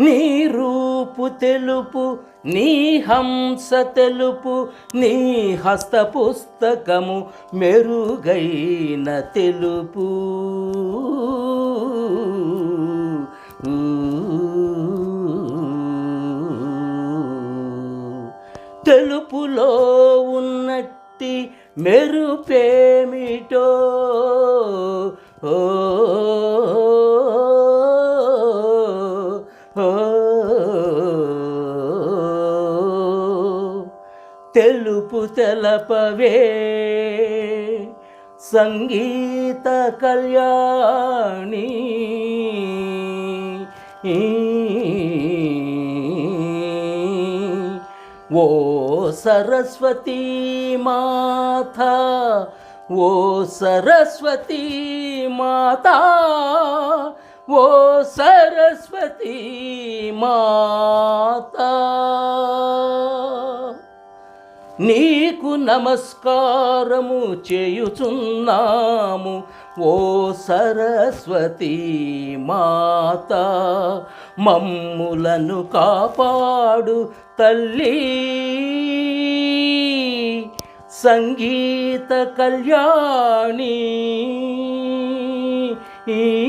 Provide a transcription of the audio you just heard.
నీ రూపు తెలుపు నీ హంస తెలుపు నీ హస్త పుస్తకము మెరుగైన తెలుపు. తెలుపులో ఉన్నట్టి మెరుపేమిటో? ఓ తెలుపు తెలపవే. సంగీత కళ్యాణి. ఓ సరస్వతీ మాత ఓ సరస్వతీ మాత ఓ సరస్వతీ మాత. నీకు నమస్కారము చేయుచున్నాము ఓ సరస్వతి మాత. మమ్ములను కాపాడు తల్లి. సంగీత కళ్యాణి. ఈ